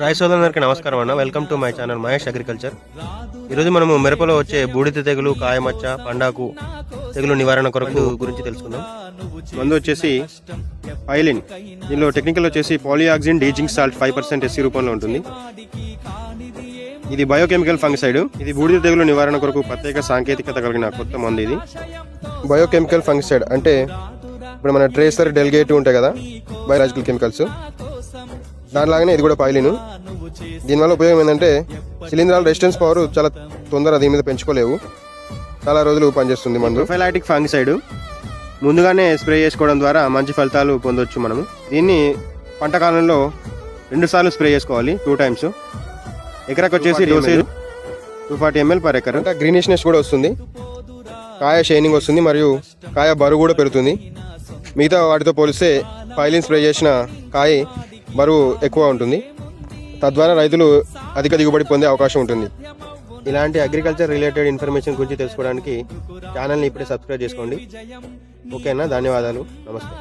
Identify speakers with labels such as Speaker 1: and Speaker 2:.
Speaker 1: Rice సోదరులందరికీ నమస్కారం అన్న. Welcome to my channel Mahesh agriculture ఈరోజు మనము మిరపలో వచ్చే బూడిద తెగులు కాయమచ్చ పండాకు తెగులు నివారణ కొరకు గురించి తెలుసుకుందాం. మందు వచ్చేసి పైలిన్. దీనిలో టెక్నికల్ వచ్చేసి polyoxin D zinc salt five percent SC రూపంలో ఉంటుంది. ఇది బయోకెమికల్ ఫంగిసైడ్ ఇది బూడిద తెగులు నివారణ కొరకు ప్రత్యేక సాంకేతికత కలిగిన కొత్త మందు ఇది. బయోకెమికల్ ఫంగిసైడ్ అంటే ఇప్పుడు మన ట్రేసర్ డెలిగేట్ ఉంటాయి కదా బయోలాజికల్ కెమికల్స్ దానిలాగానే ఇది కూడా పైలిను దీనివల్ల ఉపయోగం ఏంటంటే శిలీంధ్రాల రెసిస్టెన్స్ పవర్ చాలా తొందర దీని మీద పెంచుకోలేవు. చాలా రోజులు పనిచేస్తుంది మందు. ప్రొఫైలాటిక్ ఫంగిసైడ్ ముందుగానే స్ప్రే చేసుకోవడం ద్వారా మంచి ఫలితాలు పొందొచ్చు మనము. దీన్ని పంట కాలంలో రెండు సార్లు స్ప్రే చేసుకోవాలి టూ టైమ్స్. ఎకరాకి వచ్చేసి dosage two forty ml per acre. Greenishness కూడా వస్తుంది. కాయ షైనింగ్ వస్తుంది మరియు కాయ బరువు కూడా పెరుగుతుంది. మిగతా వాటితో పోలిస్తే పైలిన్ స్ప్రే చేసిన కాయ బరువు ఎక్కువ ఉంటుంది. తద్వారా రైతులు అధిక దిగుబడి పొందే అవకాశం ఉంటుంది. ఇలాంటి అగ్రికల్చర్ రిలేటెడ్ ఇన్ఫర్మేషన్ గురించి తెలుసుకోవడానికి ఛానల్ని ఇప్పుడే సబ్స్క్రైబ్ చేసుకోండి. ఓకేనా? ధన్యవాదాలు. నమస్తే.